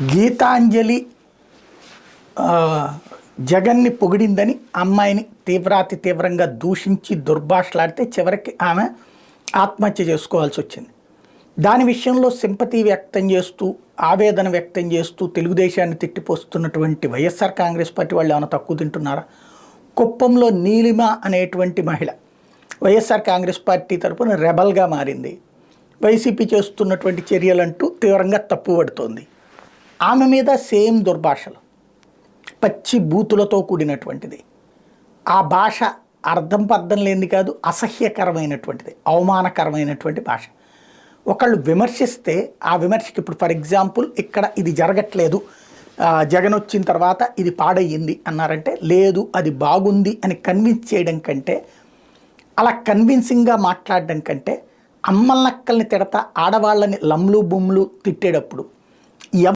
గీతాంజలి జగన్ని పొగిడిందని అమ్మాయిని తీవ్రాతి తీవ్రంగా దూషించి దుర్భాషలాడితే చివరికి ఆమె ఆత్మహత్య చేసుకోవాల్సి వచ్చింది. దాని విషయంలో సింపతి వ్యక్తం చేస్తూ ఆవేదన వ్యక్తం చేస్తూ తెలుగుదేశాన్ని తిట్టిపోస్తున్నటువంటి వైఎస్ఆర్ కాంగ్రెస్ పార్టీ వాళ్ళు ఏమైనా తక్కువ తింటున్నారా? కుప్పంలో నీలిమ అనేటువంటి మహిళ వైఎస్ఆర్ కాంగ్రెస్ పార్టీ తరపున రెబల్గా మారింది. వైసీపీ చేస్తున్నటువంటి చర్యలంటూ తీవ్రంగా తప్పుపడుతోంది ఆమె మీద సేమ్ దుర్భాషలు పచ్చి బూతులతో కూడినటువంటిది. ఆ భాష అర్థం పర్థం లేనిది కాదు అసహ్యకరమైనటువంటిది అవమానకరమైనటువంటి భాష. ఒకళ్ళు విమర్శిస్తే ఆ విమర్శకి ఇప్పుడు ఫర్ ఎగ్జాంపుల్ ఇక్కడ ఇది జరగట్లేదు జగన్ వచ్చిన తర్వాత ఇది పాడయ్యింది అన్నారంటే లేదు అది బాగుంది అని కన్విన్స్ చేయడం కంటే అలా కన్విన్సింగ్గా మాట్లాడడం కంటే అమ్మలనక్కల్ని తిడతా ఆడవాళ్ళని లమ్లు బొమ్లు తిట్టేటప్పుడు